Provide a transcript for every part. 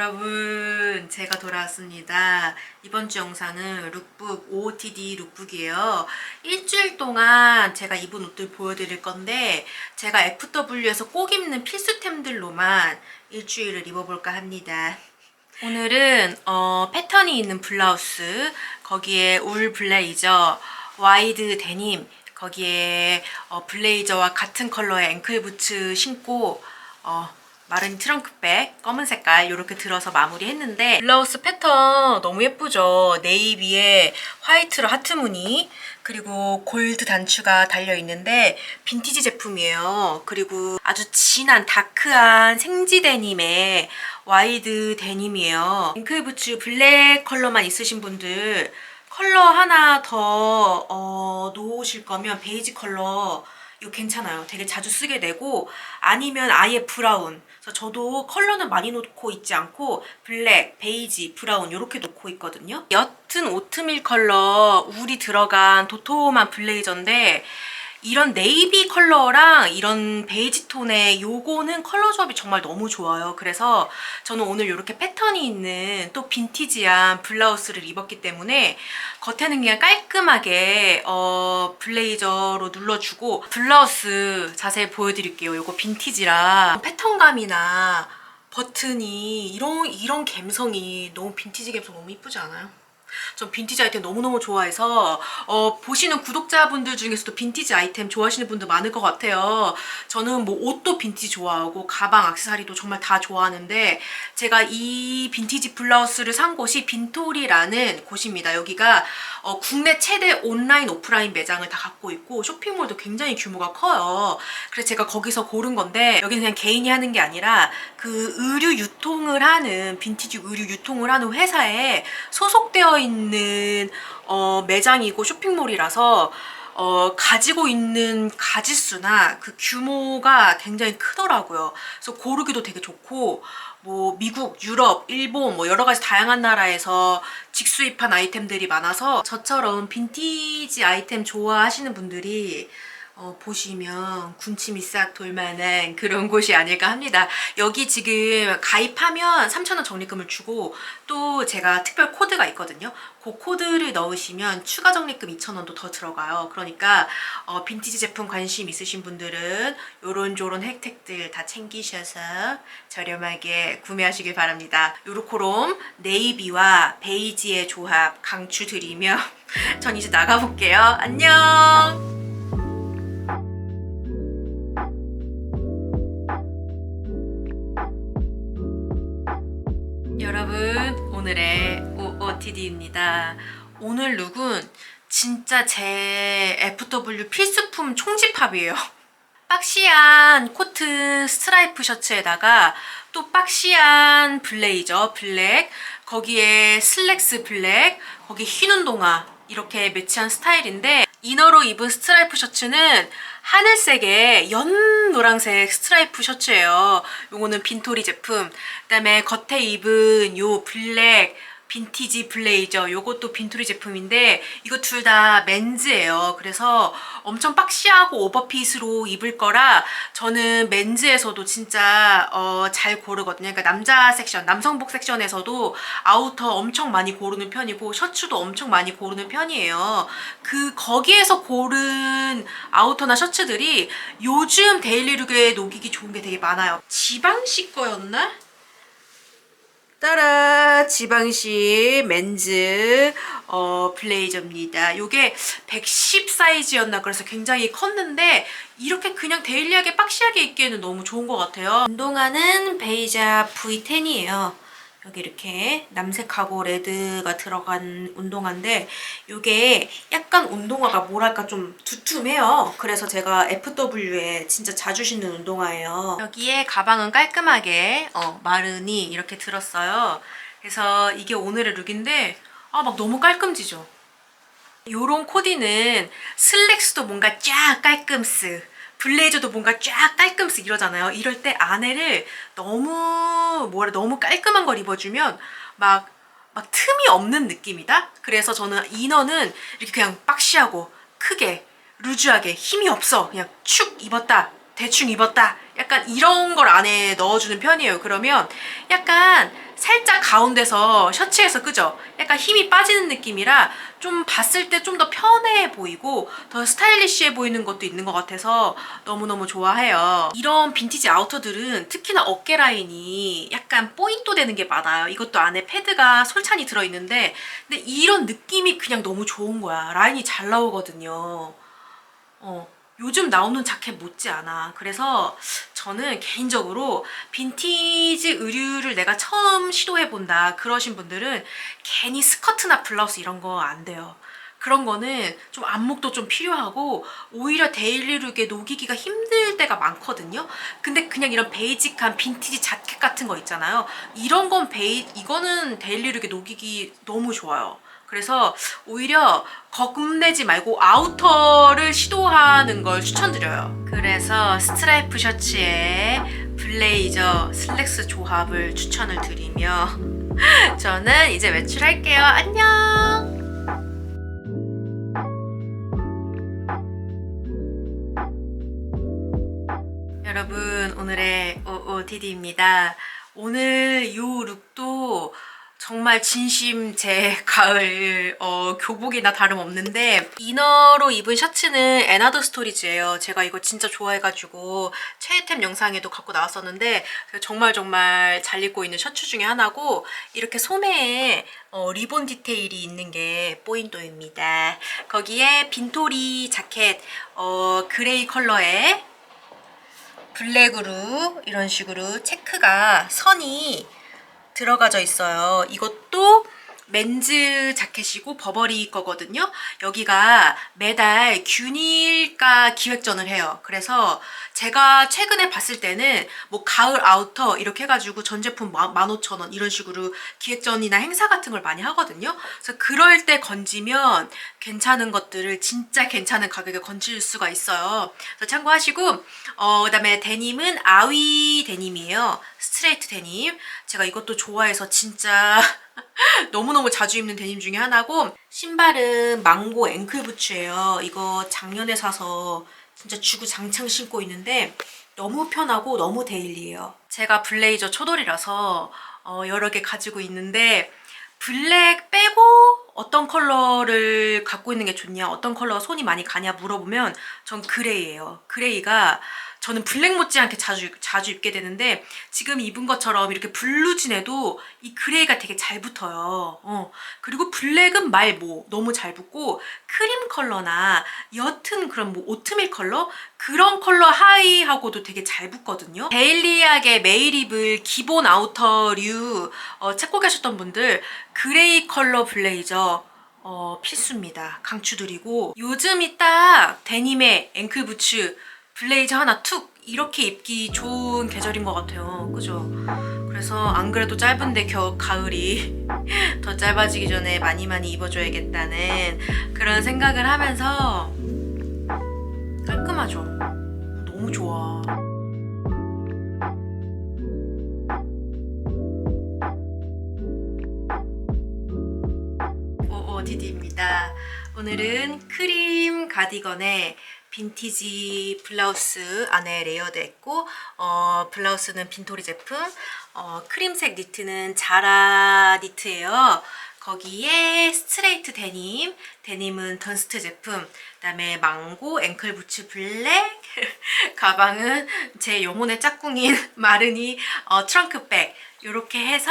여러분 제가 돌아왔습니다. 이번 주 영상은 룩북 OOTD 룩북이에요. 일주일 동안 제가 입은 옷들 보여드릴 건데 제가 FW에서 꼭 입는 필수템들로만 일주일을 입어볼까 합니다. 오늘은 어, 패턴이 있는 블라우스 거기에 울 블레이저 와이드 데님 거기에 어, 블레이저와 같은 컬러의 앵클 부츠 신고 어, 마른 트렁크백 검은 색깔 이렇게 들어서 마무리했는데 블라우스 패턴 너무 예쁘죠? 네이비에 화이트로 하트 무늬 그리고 골드 단추가 달려 있는데 빈티지 제품이에요. 그리고 아주 진한 다크한 생지 데님의 와이드 데님이에요. 앵클 부츠 블랙 컬러만 있으신 분들 컬러 하나 더 어, 놓으실 거면 베이지 컬러 이거 괜찮아요. 되게 자주 쓰게 되고 아니면 아예 브라운. 그래서 저도 컬러는 많이 놓고 있지 않고 블랙, 베이지, 브라운 이렇게 놓고 있거든요. 옅은 오트밀 컬러 울이 들어간 도톰한 블레이저인데 이런 네이비 컬러랑 이런 베이지 톤의 요거는 컬러 조합이 정말 너무 좋아요. 그래서 저는 오늘 이렇게 패턴이 있는 또 빈티지한 블라우스를 입었기 때문에 겉에는 그냥 깔끔하게 어, 블레이저로 눌러주고 블라우스 자세히 보여드릴게요. 요거 빈티지라 패턴감이나 버튼이 이런 이런 감성이 너무 빈티지 감성 너무 이쁘지 않아요? 전 빈티지 아이템 너무너무 좋아해서 어, 보시는 구독자분들 중에서도 빈티지 아이템 좋아하시는 분들 많을 것 같아요. 저는 뭐 옷도 빈티지 좋아하고 가방, 액세서리도 정말 다 좋아하는데 제가 이 빈티지 블라우스를 산 곳이 빈토리라는 곳입니다. 여기가 어, 국내 최대 온라인 오프라인 매장을 다 갖고 있고 쇼핑몰도 굉장히 규모가 커요. 그래서 제가 거기서 고른 건데 여기는 그냥 개인이 하는 게 아니라 그 의류 유통을 하는 빈티지 의류 유통을 하는 회사에 소속되어 있는 어, 매장이고 쇼핑몰이라서 어, 가지고 있는 가지수나 그 규모가 굉장히 크더라고요. 그래서 고르기도 되게 좋고, 뭐, 미국, 유럽, 일본, 뭐, 여러 가지 다양한 나라에서 직수입한 아이템들이 많아서 저처럼 빈티지 아이템 좋아하시는 분들이 어, 보시면 군침이 싹 돌만한 그런 곳이 아닐까 합니다. 여기 지금 가입하면 3,000원 적립금을 주고 또 제가 특별 코드가 있거든요. 그 코드를 넣으시면 추가 적립금 2,000원도 더 들어가요. 그러니까 어, 빈티지 제품 관심 있으신 분들은 요런조런 혜택들 다 챙기셔서 저렴하게 구매하시길 바랍니다. 요로코롬 네이비와 베이지의 조합 강추드리며 전 이제 나가볼게요. 안녕! OOTD입니다. 오늘 룩은 진짜 제 FW 필수품 총집합이에요. 박시한 코트 스트라이프 셔츠에다가 또 박시한 블레이저 블랙 거기에 슬랙스 블랙 거기 흰 운동화 이렇게 매치한 스타일인데 이너로 입은 스트라이프 셔츠는 하늘색의 연 노란색 스트라이프 셔츠예요. 요거는 빈토리 제품. 그다음에 겉에 입은 요 블랙 빈티지 블레이저 요것도 빈토리 제품인데 이거 둘 다 맨즈예요. 그래서 엄청 박시하고 오버핏으로 입을 거라 저는 맨즈에서도 진짜 어, 잘 고르거든요. 그러니까 남자 섹션, 남성복 섹션에서도 아우터 엄청 많이 고르는 편이고 셔츠도 엄청 많이 고르는 편이에요. 그 거기에서 고른 아우터나 셔츠들이 요즘 데일리룩에 녹이기 좋은 게 되게 많아요. 지방씨 거였나? 따라 지방시 맨즈 어, 블레이저입니다. 요게 110 사이즈였나 그래서 굉장히 컸는데 이렇게 그냥 데일리하게 박시하게 입기에는 너무 좋은 것 같아요. 운동화는 베이자 V10이에요. 여기 이렇게 남색하고 레드가 들어간 운동화인데 이게 약간 운동화가 뭐랄까 좀 두툼해요. 그래서 제가 FW에 진짜 자주 신는 운동화예요. 여기에 가방은 깔끔하게 어, 마른이 이렇게 들었어요. 그래서 이게 오늘의 룩인데 아 막 너무 깔끔지죠? 요런 코디는 슬랙스도 뭔가 쫙 깔끔스 블레이저도 뭔가 쫙 깔끔스 이러잖아요. 이럴 때 안에를 너무 뭐라 너무 깔끔한 걸 입어주면 막 막 틈이 없는 느낌이다. 그래서 저는 이너는 이렇게 그냥 박시하고 크게 루즈하게 힘이 없어 그냥 축 입었다 대충 입었다. 약간 이런 걸 안에 넣어주는 편이에요. 그러면 약간 살짝 가운데서 셔츠에서 그죠? 약간 힘이 빠지는 느낌이라 좀 봤을 때 좀 더 편해 보이고 더 스타일리시해 보이는 것도 있는 것 같아서 너무너무 좋아해요. 이런 빈티지 아우터들은 특히나 어깨 라인이 약간 포인트 되는 게 많아요. 이것도 안에 패드가 솔찬히 들어있는데 근데 이런 느낌이 그냥 너무 좋은 거야. 라인이 잘 나오거든요. 어, 요즘 나오는 자켓 못지 않아. 그래서 저는 개인적으로 빈티지 의류를 내가 처음 시도해본다. 그러신 분들은 괜히 스커트나 블라우스 이런 거 안 돼요. 그런 거는 좀 안목도 좀 필요하고 오히려 데일리룩에 녹이기가 힘들 때가 많거든요. 근데 그냥 이런 베이직한 빈티지 자켓 같은 거 있잖아요. 이런 건 베이 이거는 데일리룩에 녹이기 너무 좋아요. 그래서 오히려 겁내지 말고 아우터를 시도하는 걸 추천드려요. 그래서 스트라이프 셔츠에 블레이저 슬랙스 조합을 추천을 드리며 저는 이제 외출할게요. 안녕! 여러분 오늘의 OOTD입니다. 오늘 요 룩도 정말 진심 제 가을 어, 교복이나 다름없는데 이너로 입은 셔츠는 에나더 스토리즈예요. 제가 이거 진짜 좋아해가지고 최애템 영상에도 갖고 나왔었는데 정말 정말 잘 입고 있는 셔츠 중에 하나고 이렇게 소매에 어, 리본 디테일이 있는 게 포인트입니다. 거기에 빈토리 자켓 어, 그레이 컬러에 블랙으로 이런 식으로 체크가 선이 들어가져 있어요. 이것도 맨즈 자켓이고 버버리 거거든요. 여기가 매달 균일가 기획전을 해요. 그래서 제가 최근에 봤을 때는 뭐 가을 아우터 이렇게 해가지고 전 제품 15,000원 이런 식으로 기획전이나 행사 같은 걸 많이 하거든요. 그래서 그럴 때 건지면 괜찮은 것들을 진짜 괜찮은 가격에 건질 수가 있어요. 그래서 참고하시고 어, 그다음에 데님은 아위 데님이에요. 스트레이트 데님. 제가 이것도 좋아해서 진짜 너무너무 자주 입는 데님 중에 하나고 신발은 망고 앵클 부츠예요. 이거 작년에 사서 진짜 주구 장창 신고 있는데 너무 편하고 너무 데일리해요. 제가 블레이저 초돌이라서 어, 여러 개 가지고 있는데 블랙 빼고 어떤 컬러를 갖고 있는 게 좋냐, 어떤 컬러가 손이 많이 가냐 물어보면 전 그레이예요. 그레이가 저는 블랙 못지않게 자주 자주 입게 되는데 지금 입은 것처럼 이렇게 블루진에도 이 그레이가 되게 잘 붙어요. 어. 그리고 블랙은 말뭐 너무 잘 붙고 크림 컬러나 옅은 그런 뭐 오트밀 컬러 그런 컬러 하이하고도 되게 잘 붙거든요. 데일리하게 매일 입을 기본 아우터류 어, 찾고 계셨던 분들 그레이 컬러 블레이저 어, 필수입니다. 강추드리고 요즘이 딱 데님의 앵클 부츠 블레이저 하나 툭 이렇게 입기 좋은 계절인 것 같아요. 그죠? 그래서 안 그래도 짧은데 겨 가을이 더 짧아지기 전에 많이 많이 입어줘야겠다는 그런 생각을 하면서 깔끔하죠. 너무 좋아. 오오디디입니다. 오늘은 크림 가디건에 빈티지 블라우스 안에 레이어드 했고 어, 블라우스는 빈토리 제품 어, 크림색 니트는 자라 니트예요. 거기에 스트레이트 데님, 데님은 던스트 제품, 그 다음에 망고 앵클 부츠 블랙, 가방은 제 영혼의 짝꿍인 마르니 어, 트렁크백 이렇게 해서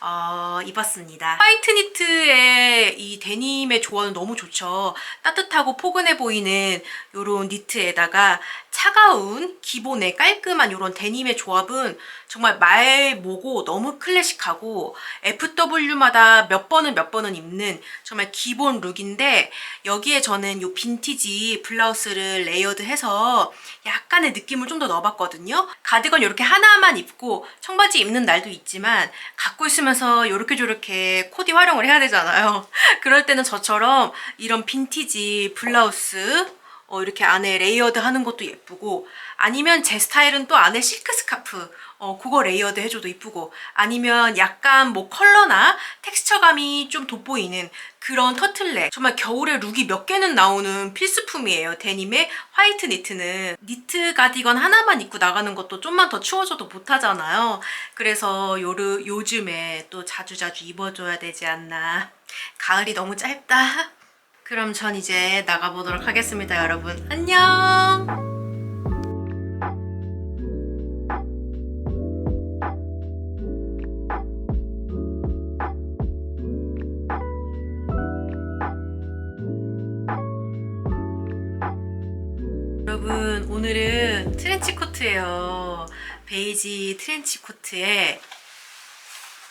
어, 입었습니다. 화이트 니트의 이 데님의 조화는 너무 좋죠. 따뜻하고 포근해 보이는 이런 니트에다가 차가운 기본의 깔끔한 이런 데님의 조합은 정말 말 모고 너무 클래식하고 FW마다 몇 번은 몇 번은 입는 정말 기본 룩인데 여기에 저는 이 빈티지 블라우스를 레이어드해서 약간의 느낌을 좀 더 넣어봤거든요. 가디건 이렇게 하나만 입고 청바지 입는 날도 있지만 갖고 있으면서 이렇게 저렇게 코디 활용을 해야 되잖아요. 그럴 때는 저처럼 이런 빈티지 블라우스 어, 이렇게 안에 레이어드 하는 것도 예쁘고 아니면 제 스타일은 또 안에 실크 스카프 어, 그거 레이어드 해줘도 이쁘고 아니면 약간 뭐 컬러나 텍스처감이 좀 돋보이는 그런 터틀넥. 정말 겨울에 룩이 몇 개는 나오는 필수품이에요 데님의 화이트 니트는. 니트 가디건 하나만 입고 나가는 것도 좀만 더 추워져도 못하잖아요. 그래서 요르, 요즘에 또 자주자주 입어줘야 되지 않나. 가을이 너무 짧다 그럼 전 이제 나가보도록 하겠습니다 여러분 안녕 코트예요. 베이지 트렌치 코트에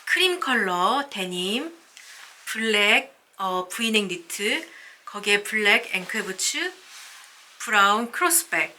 크림 컬러 데님, 블랙 어, 브이넥 니트, 거기에 블랙 앵클 부츠, 브라운 크로스백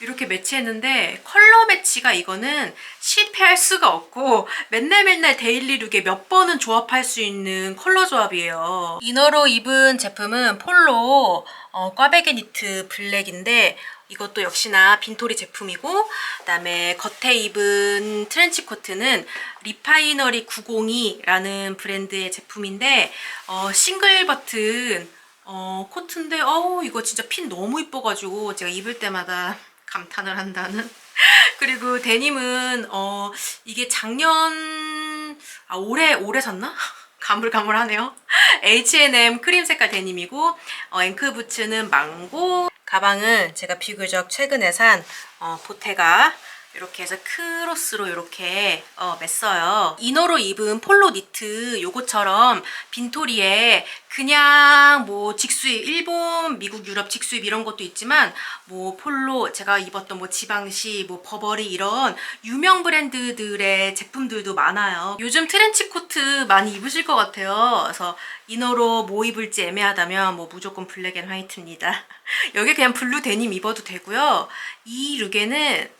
이렇게 매치했는데 컬러 매치가 이거는 실패할 수가 없고 맨날 맨날 데일리 룩에 몇 번은 조합할 수 있는 컬러 조합이에요. 이너로 입은 제품은 폴로 어, 꽈배기 니트 블랙인데 이것도 역시나 빈토리 제품이고 그다음에 겉에 입은 트렌치 코트는 리파이너리 902라는 브랜드의 제품인데 어, 싱글 버튼 어, 코트인데 어우 이거 진짜 핀 너무 이뻐가지고 제가 입을 때마다 감탄을 한다는 그리고 데님은 어 이게 작년 아 올해 올해 샀나? 가물가물하네요. H&M 크림 색깔 데님이고 어, 앵크 부츠는 망고 가방은 제가 비교적 최근에 산 어, 보테가 이렇게 해서 크로스로 이렇게 어, 맸어요. 이너로 입은 폴로 니트 요거처럼 빈토리에 그냥 뭐 직수입 일본, 미국, 유럽 직수입 이런 것도 있지만 뭐 폴로 제가 입었던 뭐 지방시, 뭐 버버리 이런 유명 브랜드들의 제품들도 많아요. 요즘 트렌치 코트 많이 입으실 것 같아요. 그래서 이너로 뭐 입을지 애매하다면 뭐 무조건 블랙 앤 화이트입니다. 여기 그냥 블루 데님 입어도 되고요. 이 룩에는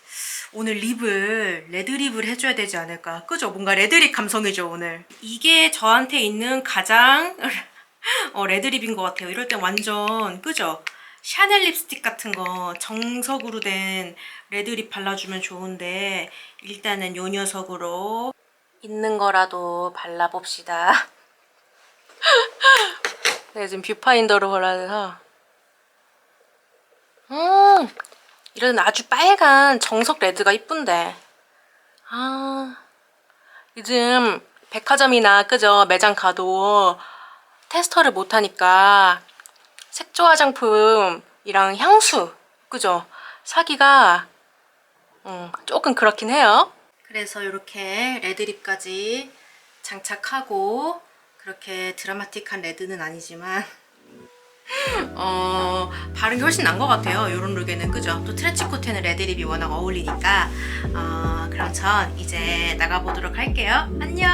오늘 립을 레드립을 해줘야 되지 않을까. 그죠? 뭔가 레드립 감성이죠 오늘. 이게 저한테 있는 가장 어, 레드립인 것 같아요. 이럴 땐 완전 그죠? 샤넬 립스틱 같은 거 정석으로 된 레드립 발라주면 좋은데 일단은 요 녀석으로 있는 거라도 발라봅시다. 내가 지금 뷰파인더로 발라서. 음 이런 아주 빨간 정석 레드가 이쁜데. 아 요즘 백화점이나 그죠 매장 가도 테스터를 못하니까 색조 화장품이랑 향수 그죠? 사기가 음, 조금 그렇긴 해요. 그래서 이렇게 레드립까지 장착하고 그렇게 드라마틱한 레드는 아니지만 어, 바른 훨씬 난 것 같아요. 이런 룩에는 그죠? 또 트렌치 코트는 레드립이 워낙 어울리니까 어, 그럼 전 이제 나가보도록 할게요. 안녕.